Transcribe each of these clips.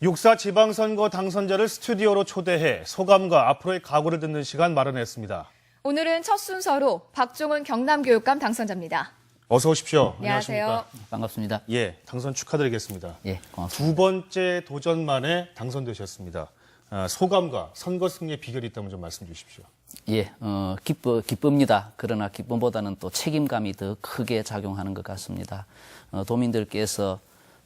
육사 지방선거 당선자를 스튜디오로 초대해 소감과 앞으로의 각오를 듣는 시간 마련했습니다. 오늘은 첫 순서로 박종훈 경남교육감 당선자입니다. 어서 오십시오. 안녕하세요. 안녕하십니까? 반갑습니다. 예, 당선 축하드리겠습니다. 예, 고맙습니다. 두 번째 도전 만에 당선되셨습니다. 아, 소감과 선거 승리의 비결이 있다면 좀 말씀 주십시오. 예, 어, 기쁘, 기쁩니다. 그러나 기쁨보다는 또 책임감이 더 크게 작용하는 것 같습니다. 어, 도민들께서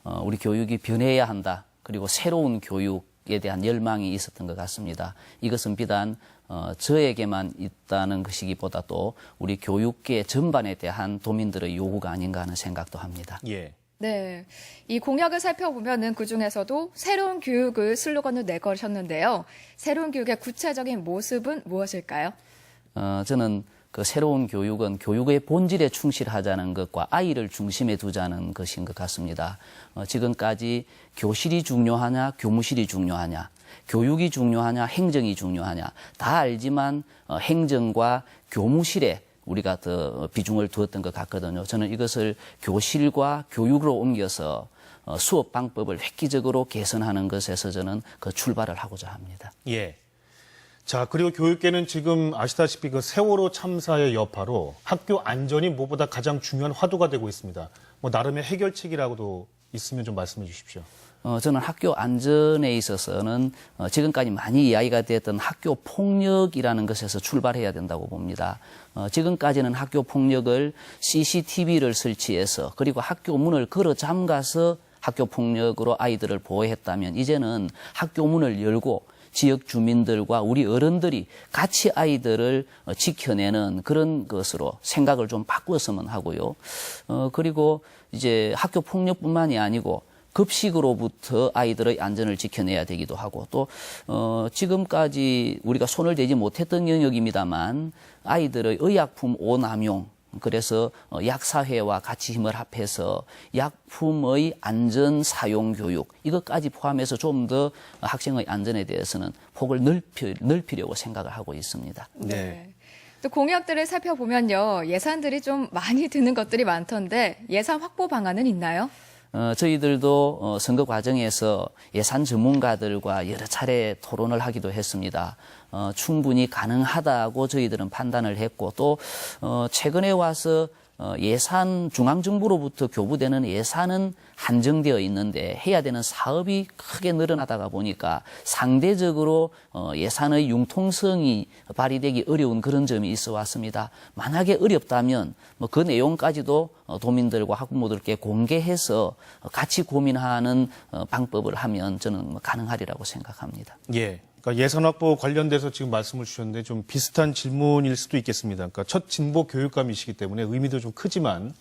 어, 우리 교육이 변해야 한다. 그리고 새로운 교육에 대한 열망이 있었던 것 같습니다. 이것은 비단 어, 저에게만 있다는 것이기보다 또 우리 교육계 전반에 대한 도민들의 요구가 아닌가 하는 생각도 합니다. 예. 네. 이 공약을 살펴보면은 그 중에서도 새로운 교육을 슬로건으로 내걸으셨는데요. 새로운 교육의 구체적인 모습은 무엇일까요? 어, 저는 그 새로운 교육은 교육의 본질에 충실하자는 것과 아이를 중심에 두자는 것인 것 같습니다. 어, 지금까지 교실이 중요하냐, 교무실이 중요하냐, 교육이 중요하냐, 행정이 중요하냐, 다 알지만 어, 행정과 교무실에 우리가 더 비중을 두었던 것 같거든요. 저는 이것을 교실과 교육으로 옮겨서 어, 수업 방법을 획기적으로 개선하는 것에서 저는 그 출발을 하고자 합니다. 예. 자, 그리고 교육계는 지금 아시다시피 그 세월호 참사의 여파로 학교 안전이 무엇보다 가장 중요한 화두가 되고 있습니다. 뭐 나름의 해결책이라고도 있으면 좀 말씀해 주십시오. 어, 저는 학교 안전에 있어서는 어, 지금까지 많이 이야기가 됐던 학교 폭력이라는 것에서 출발해야 된다고 봅니다. 어, 지금까지는 학교 폭력을 CCTV를 설치해서 그리고 학교 문을 걸어 잠가서 학교 폭력으로 아이들을 보호했다면 이제는 학교 문을 열고 지역 주민들과 우리 어른들이 같이 아이들을 어, 지켜내는 그런 것으로 생각을 좀 바꾸었으면 하고요. 어, 그리고 이제 학교 폭력뿐만이 아니고 급식으로부터 아이들의 안전을 지켜내야 되기도 하고 또 어, 지금까지 우리가 손을 대지 못했던 영역입니다만 아이들의 의약품 오남용 그래서 어, 약사회와 같이 힘을 합해서 약품의 안전 사용 교육 이것까지 포함해서 좀 더 학생의 안전에 대해서는 폭을 넓히, 넓히려고 생각을 하고 있습니다. 네. 또 공약들을 살펴보면요. 예산들이 좀 많이 드는 것들이 많던데 예산 확보 방안은 있나요? 어, 저희들도 어, 선거 과정에서 예산 전문가들과 여러 차례 토론을 하기도 했습니다. 어, 충분히 가능하다고 저희들은 판단을 했고 또 어, 최근에 와서 어, 예산 중앙정부로부터 교부되는 예산은 한정되어 있는데 해야 되는 사업이 크게 늘어나다가 보니까 상대적으로 어, 예산의 융통성이 발휘되기 어려운 그런 점이 있어 왔습니다. 만약에 어렵다면 뭐 그 내용까지도 어, 도민들과 학부모들께 공개해서 어, 같이 고민하는 어, 방법을 하면 저는 뭐 가능하리라고 생각합니다. 예. 그러니까 예산 확보 관련돼서 지금 말씀을 주셨는데 좀 비슷한 질문일 수도 있겠습니다. 그러니까 첫 진보 교육감이시기 때문에 의미도 좀 크지만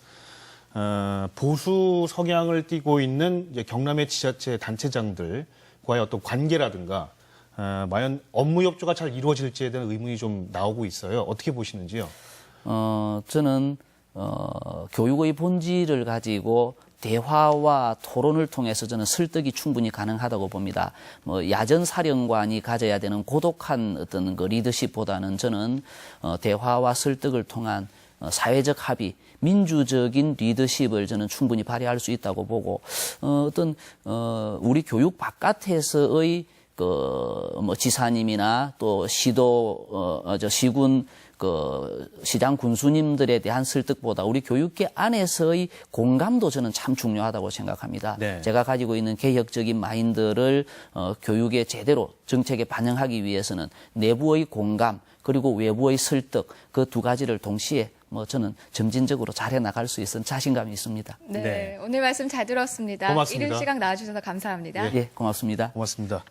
어, 보수 성향을 띠고 있는 경남의 지자체 단체장들과의 어떤 관계라든가 어, 과연 업무 협조가 잘 이루어질지에 대한 의문이 좀 나오고 있어요. 어떻게 보시는지요? 어, 저는 어, 교육의 본질을 가지고 대화와 토론을 통해서 저는 설득이 충분히 가능하다고 봅니다. 뭐 야전 사령관이 가져야 되는 고독한 어떤 그 리더십보다는 저는 어, 대화와 설득을 통한 어, 사회적 합의, 민주적인 리더십을 저는 충분히 발휘할 수 있다고 보고 어, 어떤 어, 우리 교육 바깥에서의 그뭐 지사님이나 또 시도 어저 시군 그 시장 군수님들에 대한 설득보다 우리 교육계 안에서의 공감도 저는 참 중요하다고 생각합니다. 네. 제가 가지고 있는 개혁적인 마인드를 어, 교육에 제대로 정책에 반영하기 위해서는 내부의 공감 그리고 외부의 설득 그 두 가지를 동시에 뭐 저는 점진적으로 잘해 나갈 수 있는 자신감이 있습니다. 네. 네. 오늘 말씀 잘 들었습니다. 고맙습니다. 이른 시간 나와주셔서 감사합니다. 예, 고맙습니다. 고맙습니다.